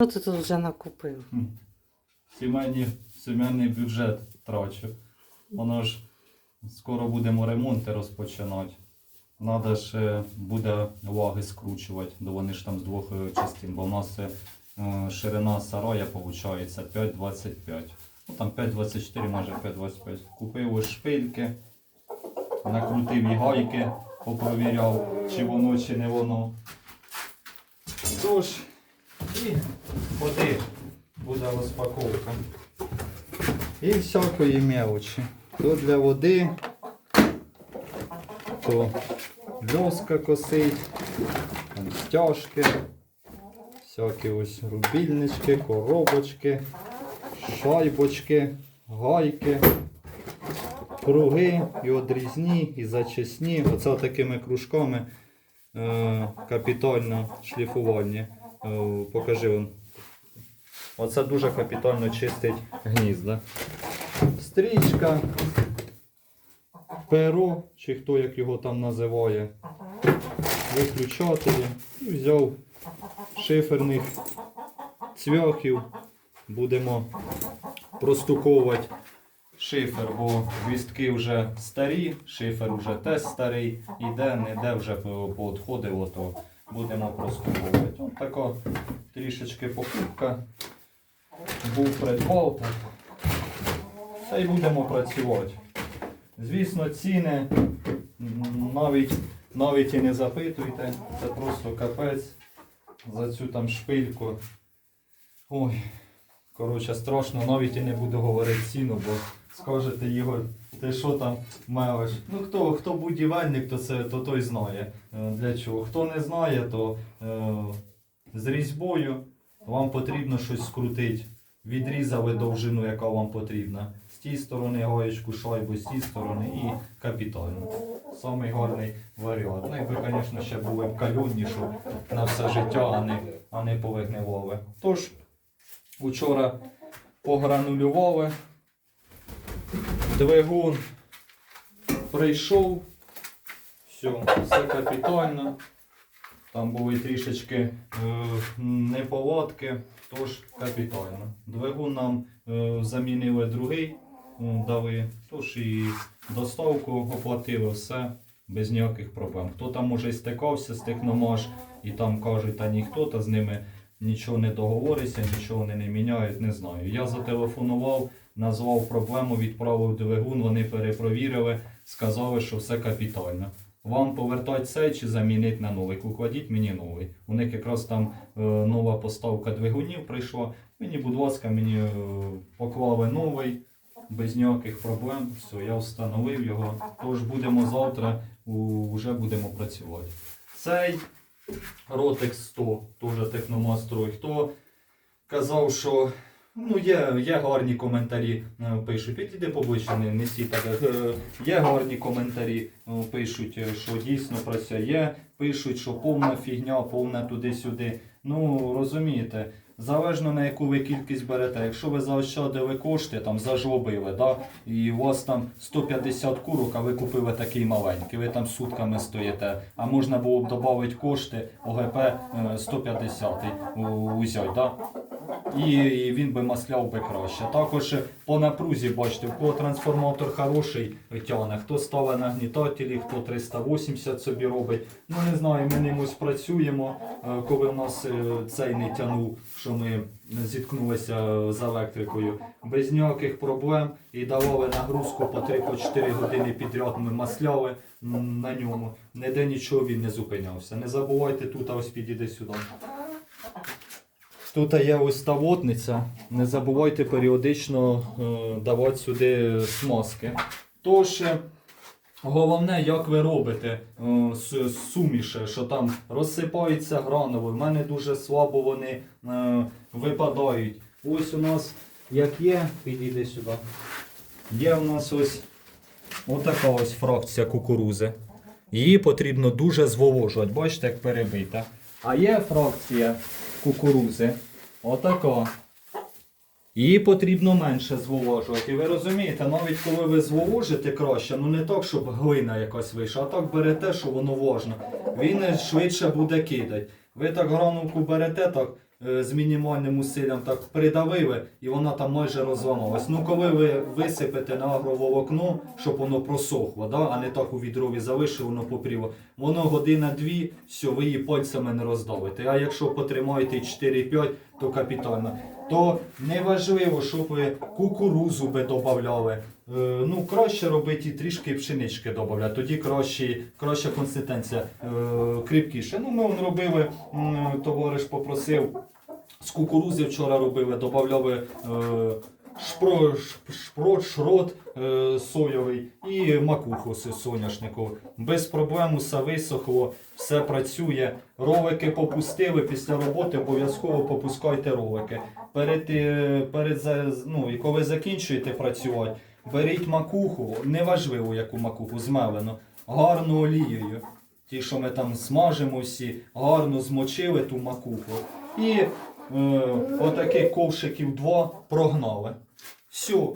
Що ти тут вже накупив? Сімейні, сімейний бюджет трачу. Воно ж скоро будемо ремонти розпочинати. Надо ж буде ваги скручувати, бо вони ж там з двох е, частин, бо в нас е, ширина сарая виходить 5,25. Ну там 5,24, може 5,25. Купив ось шпильки, накрутив і гайки, попровіряв, чи воно, чи не воно. Тож, і води буде розпаковка. І всякої мелочі. То для води, то льоска косить, стяжки, всякі ось рубільнички, коробочки, шайбочки, гайки, круги і одрізні, і зачисні. Оце такими кружками е, капітально шліфування. Е, покажи вам. Оце дуже капітально чистить гнізда. Стрічка, перо, чи хто як його там називає, виключателі. Взяв шиферних цвяхів. Будемо простуковувати шифер, бо гвіздки вже старі, шифер вже теж старий, іде, не де вже по- поотходило, то будемо простуковувати. Ось така трішечки покупка. Був придбав. Все і будемо працювати. Звісно, ціни навіть, навіть і не запитуйте. Це просто капець за цю там шпильку. Ой, коротше, страшно, навіть і не буду говорити ціну, бо скажете, Ігор, ти що там мелиш? Ну хто, хто будівельник, то це то той знає. е, Для чого. Хто не знає, то е, з різьбою вам потрібно щось скрутити. Відрізали довжину, яка вам потрібна. З тієї сторони гаєчку шайбу, з тієї сторони і капітально. Самий гарний варіант. Ну, якби, звісно, ще були б кальонні, щоб на все життя, а не, а не повигнивали. Тож, учора погранулювали. Двигун прийшов. Все, все капітально. Там були трішечки е, неполадки, тож капітально. Двигун нам е, замінили другий, дали, тож і доставку оплатили все без ніяких проблем. Хто там може стикався з техномаш і там кажуть, та ніхто, та з ними нічого не договориться, нічого вони не міняють, не знаю. Я зателефонував, назвав проблему, відправив двигун, вони перепровірили, сказали, що все капітально. Вам повертати цей чи замінити на новий. Укладіть мені новий. У них якраз там е, нова поставка двигунів прийшла. Мені, будь ласка, мені е, поклали новий, без ніяких проблем. Все, я встановив його. Тож будемо завтра, у, вже будемо працювати. Цей Rotex 100, теж техномастрой. Хто казав, що ну, є, є гарні коментарі, е, пишуть. Підійди поближче, не, не стій так. Е, Є гарні коментарі, е, пишуть, що дійсно працює. Пишуть, що повна фігня, повна туди-сюди. Ну, розумієте, залежно на яку ви кількість берете. Якщо ви заощадили кошти, там зажобили, да, і у вас там 150 курок, а ви купили такий маленький, ви там сутками стоїте, а можна було б додати кошти ОГП е, 150 у- узяти, да? І, і він би масляв би краще. Також по напрузі, бачите, в кого трансформатор хороший тягне, хто ставить нагнітателі, хто 380 собі робить. Ну не знаю, ми ним ось працюємо, е, коли в нас е, цей не тягнув, що ми зіткнулися з електрикою. Без ніяких проблем і давали нагрузку по 3-4 години підряд. Ми масляли на ньому. Ніде нічого він не зупинявся. Не забувайте тут, а ось підійди сюди. Тут є ось та водниця. Не забувайте періодично е, давати сюди смазки. Тож, е, головне, як ви робите е, с- суміші, що там розсипаються гранули. В мене дуже слабо вони випадають. Ось у нас, як є, підійди сюди. Є у нас ось отака ось фракція кукурузи. Її потрібно дуже зволожувати. Бачите, як перебита. А є фракція кукурузи. Отака. Її потрібно менше зволожувати. І ви розумієте, навіть коли ви зволожите краще, ну не так, щоб глина якась вийшла, а так берете, що воно важно. Він швидше буде кидати. Ви так гранулку берете, так з мінімальним усиллям так придавили, і вона там майже розламалась. Ну, коли ви висипете на агроволокно, щоб воно просохло, да? а не так у відрові залишили, воно попріло, воно година-дві, все, ви її пальцями не роздавите. А якщо потримаєте 4-5, то капітально. То неважливо, щоб ви кукурузу би додавали. Е, ну, краще робити трішки пшенички додавати, тоді краще, краща консистенція е, кріпкіше. Ну, ми робили, товариш попросив, з кукурузи вчора робили, додавали е, шпро, шпрот, шрот е, соєвий і макуху с- соняшникову. Без проблем усе висохло, все працює. Ролики попустили після роботи, обов'язково попускайте ролики. Перед, е, перед ну, і коли закінчуєте працювати, беріть макуху, неважливо яку макуху, змелену, гарну олією. Ті, що ми там смажимо всі, гарно змочили ту макуху. І отаких ковшиків два прогнали. Все.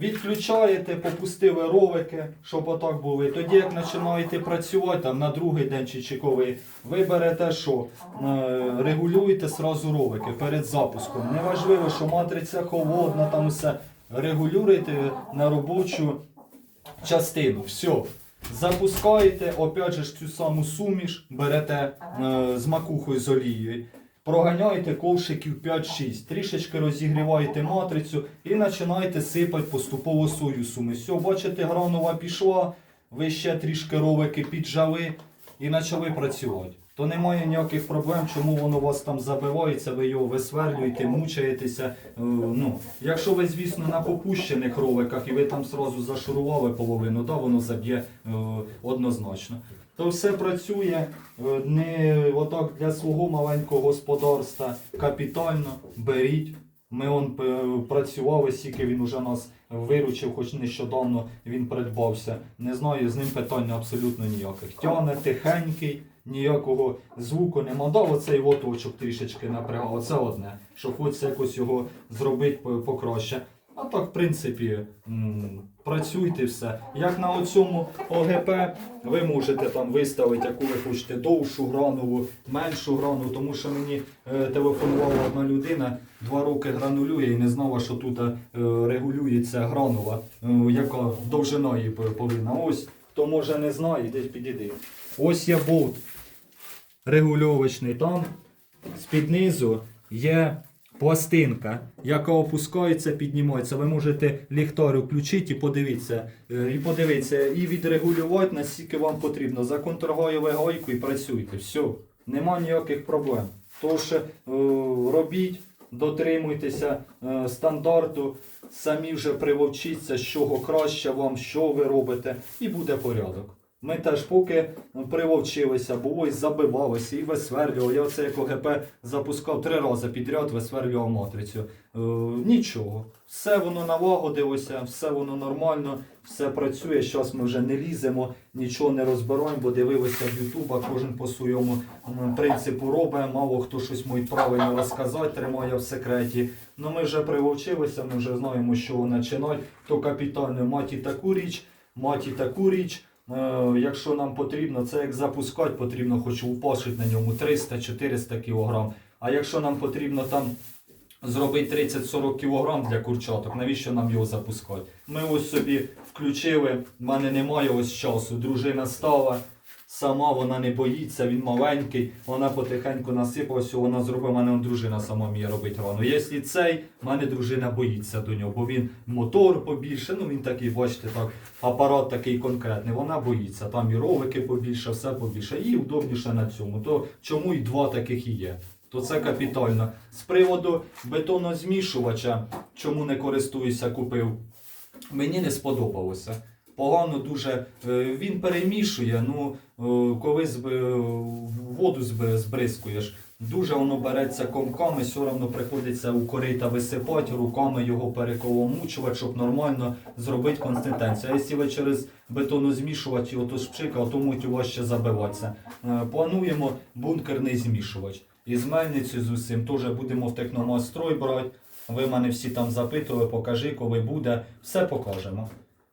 Відключаєте, попустили ролики, щоб отак були. Тоді, як починаєте працювати там, на другий день чи, чи коли, ви берете що? Е, регулюєте сразу ролики перед запуском. Неважливо, що матриця холодна, там все. Регулюєте на робочу частину. Все. Запускаєте, опять же цю саму суміш, берете е, з макухою з олією. Проганяєте ковшиків 5-6, трішечки розігріваєте матрицю і починаєте сипати поступово свою суміш. Все, бачите, гранова пішла, ви ще трішки ролики піджали і почали працювати. То немає ніяких проблем, чому воно у вас там забивається, ви його висверлюєте, мучаєтеся. Е, ну, якщо ви, звісно, на попущених роликах і ви там сразу зашурували половину, то воно заб'є е, однозначно. То все працює е, не отак для свого маленького господарства капітально беріть. Ми он е, працювали, скільки він уже нас виручив, хоч нещодавно він придбався. Не знаю, з ним питання абсолютно ніяких. Тяне тихенький, ніякого звуку нема. Да, оцей лоточок трішечки напрягав. Оце одне, що хочеться якось його зробити по- покраще. А так, в принципі, працюйте все. Як на оцьому ОГП, ви можете там виставити, яку ви хочете довшу гранову, меншу грану, тому що мені е, телефонувала одна людина, два роки гранулює і не знала, що тут е, регулюється гранова, е, яка довжина її повинна. Ось, хто може не знає, десь підійди. Ось є болт регульовочний там, з-під низу є пластинка, яка опускається, піднімається. Ви можете ліхтар включити і подивитися, е, і подивитися, і відрегулювати, наскільки вам потрібно. Законтрагуєте гайку і працюйте. Все, нема ніяких проблем. Тож е, робіть, дотримуйтеся е, стандарту, самі вже привовчіться, з чого краще вам, що ви робите, і буде порядок. Ми теж поки привовчилися, було і забивалося, і висверлював. Я оце як ОГП запускав три рази підряд, висверлював матрицю. Е, нічого. Все воно налагодилося, все воно нормально, все працює. Зараз ми вже не ліземо, нічого не розбираємо, бо дивилися в Ютуба, кожен по своєму принципу робить. Мало хто щось може правильно розказати, тримає в секреті. Ну ми вже привовчилися, ми вже знаємо, що починати. То капітально мати таку річ, мати таку річ. Е, Якщо нам потрібно, це як запускати, потрібно хоч упашити на ньому 300-400 кг. А якщо нам потрібно там зробити 30-40 кг для курчаток, навіщо нам його запускати? Ми ось собі включили, в мене немає ось часу. Дружина стала, сама вона не боїться, він маленький, вона потихеньку насипалася, вона зробила, мене дружина сама вміє робити рану. Якщо цей, в мене дружина боїться до нього, бо він мотор побільше, ну він такий, бачите, так, апарат такий конкретний, вона боїться. Там і ролики побільше, все побільше. І удобніше на цьому. То чому і два таких і є? То це капітально. З приводу бетонозмішувача, чому не користуюся, купив, мені не сподобалося. Погано дуже е, він перемішує. Ну е, коли е, воду збризкуєш, дуже воно береться комками, все одно приходиться у корита висипати, руками його переколомучувати, щоб нормально зробити консистенцію. А якщо ви через бетонозмішувач його то шпшика, то муть вас ще забиватися. Плануємо бункерний змішувач. І з мельницею з усім теж будемо в техномастрой брати. Ви мене всі там запитували, покажи, коли буде. Все покажемо.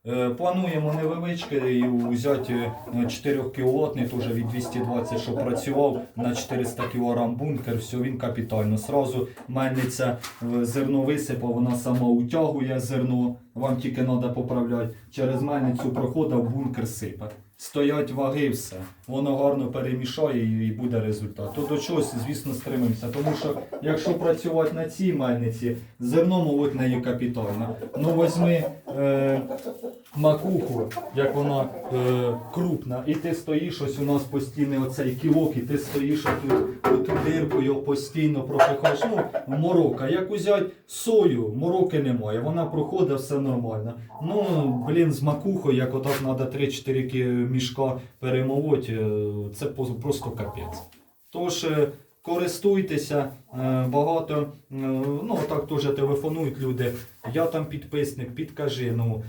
Е, Плануємо невеличкий взяти 4 кілотний, теж від 220, що працював на 400 кг бункер, все, він капітально. Сразу мельниця е, зерно висипав, вона сама утягує зерно, вам тільки треба поправляти. Через мельницю проходив, бункер сипе. Стоять ваги, все. Воно гарно перемішає і буде результат. То до чогось, звісно, стримимося. Тому що якщо працювати на цій мельниці, зерно молоть нею капітально. Ну возьми е, макуху, як вона е, крупна, і ти стоїш, ось у нас постійно оцей кілок, і ти стоїш отут, оту дирку, його постійно пропихаєш. Ну, морока. Як узять сою, мороки немає, вона проходить, все нормально. Ну, блін, з макухою, як отак треба 3-4 ки- мішка перемолоти, е, це просто капець. Тож е, користуйтеся е, багато. Ну, так теж телефонують люди. Я там підписник, підкажи, ну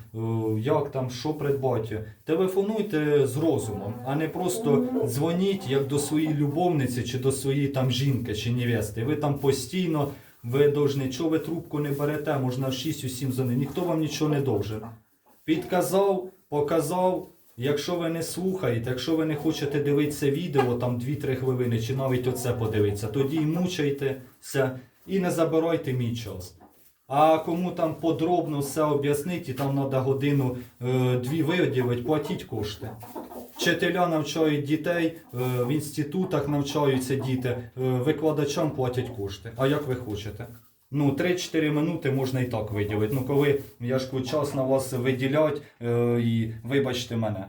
як там, що придбати. Телефонуйте з розумом, а не просто дзвоніть як до своєї любовниці чи до своєї там жінки чи невести. Ви там постійно. Ви должны, чого ви трубку не берете, можна в 6-7 дзвонити, ніхто вам нічого не должен. Підказав, показав. Якщо ви не слухаєте, якщо ви не хочете дивитися відео, там 2-3 хвилини, чи навіть оце подивитися, тоді і мучайтеся і не забирайте мій час. А кому там подробно все об'яснити, там треба годину е, дві виділити, платіть кошти. Вчителя навчають дітей, е, в інститутах навчаються діти, е, викладачам платять кошти. А як ви хочете? Ну, 3-4 минути можна і так виділити. Ну, коли я ж час на вас виділять е, і вибачте мене.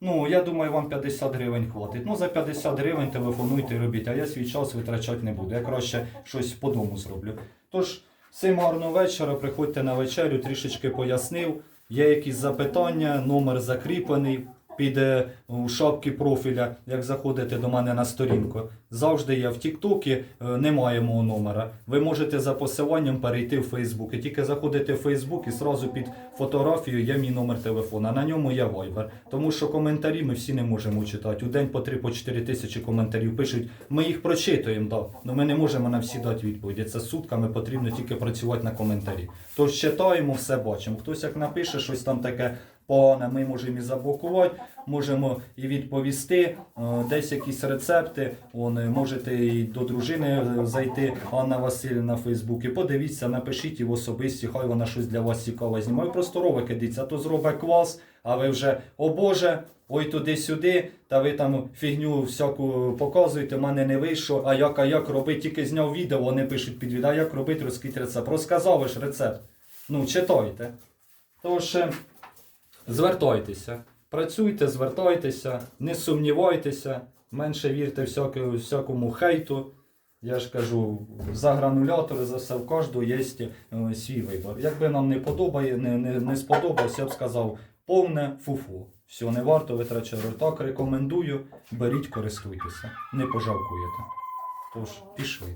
Ну, я думаю, вам 50 гривень хватить. Ну, за 50 гривень телефонуйте робіть, а я свій час витрачати не буду. Я краще щось по дому зроблю. Тож, всім гарного вечора, приходьте на вечерю, трішечки пояснив. Є якісь запитання, номер закріплений. Піде у шапки профіля, як заходите до мене на сторінку. Завжди я в Тіктокі, е, немає мого номера. Ви можете за посиланням перейти в Фейсбук. І тільки заходите в Фейсбук і зразу під фотографією є мій номер телефона. На ньому є Viber. Тому що коментарі ми всі не можемо читати. У день по 3-4 тисячі коментарів пишуть. Ми їх прочитуємо, да. але ми не можемо на всі дати відповіді. Це сутками потрібно тільки працювати на коментарі. Тож читаємо, все бачимо. Хтось як напише щось там таке погане, ми можемо і заблокувати, можемо і відповісти. Е, Десь якісь рецепти. Он, е, можете і до дружини е, зайти, Анна Васильівна на Фейсбуці. Подивіться, напишіть і в особисті, хай вона щось для вас цікаве знімає. Просто ровики дивіться, то зробить клас, а ви вже, о Боже, ой туди-сюди, та ви там фігню всяку показуєте, в мене не вийшло, а як, а як робити, тільки зняв відео, вони пишуть під відео, а як робити, розкрить рецепт. Розказав ж рецепт. Ну, читайте. Тож, звертайтеся, працюйте, звертайтеся, не сумнівайтеся, менше вірте всяку- всякому хейту. Я ж кажу, за гранулятори, за все в кожного є е, свій вибір. Якби нам не подобає, не, не, не сподобалося, я б сказав, повне фуфу. Все, не варто витрачати. Так рекомендую, беріть, користуйтеся, не пожалкуєте. Тож, пішли.